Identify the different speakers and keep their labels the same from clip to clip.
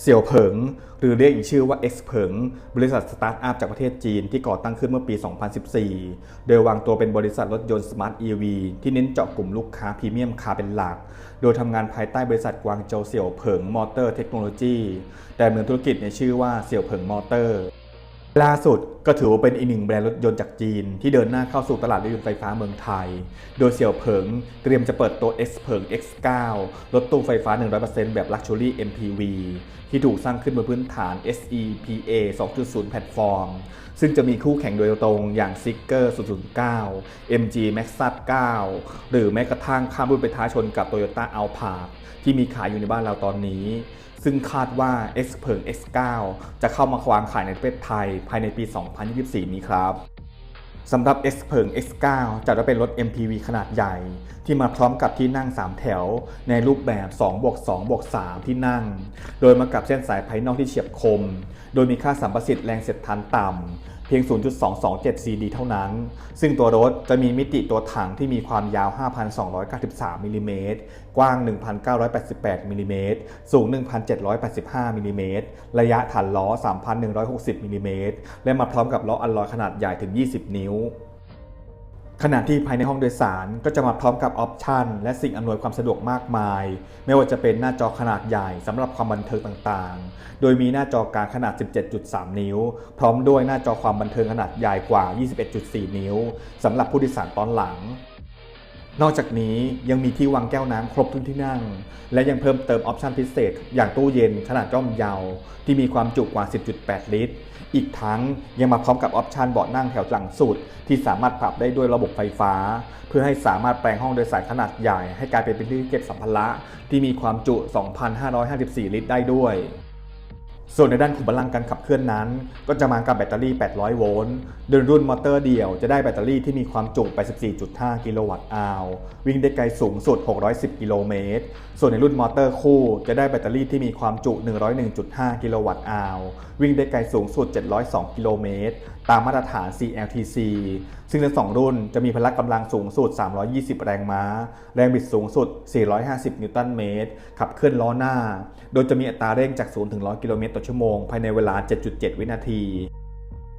Speaker 1: เสี่ยวเผิง หรือเรียกอีกชื่อว่า X เผิง บริษัทสตาร์ทอัพจากประเทศจีนที่ก่อตั้งขึ้นเมื่อปี 2014 โดยวางตัวเป็นบริษัทรถยนต์สมาร์ท EV ที่เน้นเจาะกลุ่มลูกค้าพรีเมียมคาร์เป็นหลัก โดยทำงานภายใต้บริษัทกวางโจวเสี่ยวเผิงมอเตอร์เทคโนโลยีแต่เมือนธุรกิจในชื่อว่าเสี่ยวเผิงมอเตอร์ ล่าสุดก็ถือว่าเป็นอีกหนึ่งแบรนด์รถยนต์จากจีน ที่เดินหน้าเข้าสู่ตลาดรถยนต์ไฟฟ้าเมืองไทย โดยเสี่ยวเผิงเตรียมจะเปิดตัว X เผิง X9 รถตู้ไฟฟ้า 100%แบบ Luxury MPV ที่ถูกสร้างขึ้นบนพื้นฐาน SEPA 2.0 แพลตฟอร์ม ซึ่งจะมีคู่แข่งโดยตรงอย่าง s i g g e r 009 MG Maxus 9หรือแม้กระทั่งข้ามรุ่นไปท้าชนกับ Toyota Alphard ที่มีขายอยู่ในบ้านเราตอนนี้ ซึ่งคาดว่า X เผิง X9 จะเข้ามาควางขายในประเทศไทยภายในปี 2024 นี้ครับสำหรับ X เพิง X9 จัดว่าเป็นรถ MPV ขนาดใหญ่ ที่มาพร้อมกับที่นั่ง 3 แถว ในรูปแบบ2บวก2บวก3ที่นั่ง โดยมากับเส้นสายภายนอกที่เฉียบคม โดยมีค่าสัมประสิทธิ์แรงเสียดทานต่ำ พียง 0.227 CD เท่านั้น ซึ่งตัวรถจะมีมิติตัวถังที่มีความยาว 5,293มิลลิเมตร กว้าง 1,988มิลลิเมตร สูง 1,785มิลลิเมตร ระยะฐานล้อ 3,160มิลลิเมตร และมาพร้อมกับล้ออัลลอยขนาดใหญ่ถึง 20 นิ้ว ขณะที่ภายในห้องโดยสารก็จะมาพร้อมกับออปชันและสิ่งอำนวยความสะดวกมากมาย ไม่ว่าจะเป็นหน้าจอขนาดใหญ่สำหรับความบันเทิงต่างๆ โดยมีหน้าจอกลางขนาด 17.3 นิ้ว พร้อมด้วยหน้าจอความบันเทิงขนาดใหญ่กว่า 21.4 นิ้วสำหรับผู้โดยสารตอนหลัง นอกจากนี้ยังมีที่วางแก้วน้ำครบทุกที่นั่ง และยังเพิ่มเติมออปชันพิเศษ อย่างตู้เย็นขนาดย่อมเยาว ที่มีความจุกว่า 10.8 ลิตร อีกทั้งยังมาพร้อมกับออปชันเบาะนั่งแถวหลังสุด ที่สามารถปรับได้ด้วยระบบไฟฟ้า เพื่อให้สามารถแปลงห้องโดยสารขนาดใหญ่ ให้กลายเป็นพื้นที่เก็บสัมภาระที่มีความจุ 2,554 ลิตรได้ด้วย ส่วนในด้านขุมพลังการขับเคลื่อนนั้น ก็จะมากับแบตเตอรี่ 800 โวลต์โดยรุ่นมอเตอร์เดี่ยวจะได้แบตเตอรี่ที่มีความจุ84.5 กิโลวัตต์อาววิ่งได้ไกลสูงสุด 610 กิโลเมตร ส่วนในรุ่นมอเตอร์คู่ จะได้แบตเตอรี่ที่มีความจุ 101.5 กิโลวัตต์อาววิ่งได้ไกลสูงสุด 702 กิโลเมตร ตามมาตรฐาน CLTC ซึ่งทั้งสองรุ่นจะมีพละกำลังสูงสุด 320 แรงม้า แรงบิดสูงสุด 450 นิวตันเมตร ขับเคลื่อนล้อหน้า โดยจะมีอัตราเร่งจาก 0 ถึง 100 กิโลเมตรต่อชั่วโมง ภายในเวลา 7.7 วินาที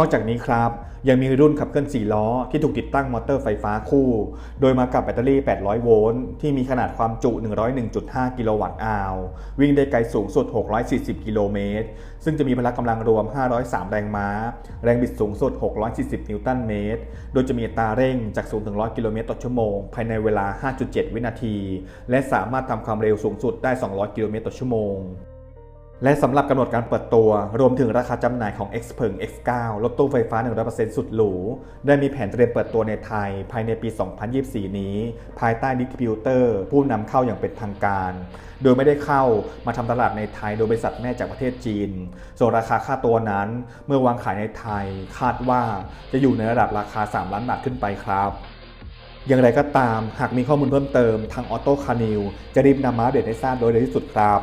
Speaker 1: นอกจากนี้ครับ ยังมีรุ่นขับเคลื่อน 4 ล้อ ที่ถูกติดตั้งมอเตอร์ไฟฟ้าคู่ โดยมากับแบตเตอรี่ 800 โวลต์ ที่มีขนาดความจุ 101.5 กิโลวัตต์อาววิ่งได้ไกลสูงสุด 640 กิโลเมตร ซึ่งจะมีพละกำลังรวม 503 แรงม้า แรงบิดสูงสุด 640 นิวตันเมตร โดยจะมีอัตราเร่งจาก0ถึง 100 กิโลเมตรต่อชั่วโมง ภายในเวลา 5.7 วินาที และสามารถทำความเร็วสูงสุดได้ 200 กิโลเมตรต่อชั่วโมง และสำหรับกำหนดการเปิดตัว รวมถึงราคาจำหน่ายของ X เพิง X9 รถตู้ไฟฟ้า 100%สุดหรู ได้มีแผนเตรียมเปิดตัวในไทย ภายในปี 2024 นี้ ภายใต้ดิสติบิวเตอร์ ผู้นำเข้าอย่างเป็นทางการ โดยไม่ได้เข้ามาทำตลาดในไทยโดยบริษัทแม่จากประเทศจีน ส่วนราคาค่าตัวนั้น เมื่อวางขายในไทย คาดว่าจะอยู่ในระดับราคา 3 ล้านบาทขึ้นไปครับอย่างไรก็ตาม หากมีข้อมูลเพิ่มเติมทางออโต้คานิวจะรีบนำมาอัปเดตให้ทราบโดยเร็วที่สุดครับ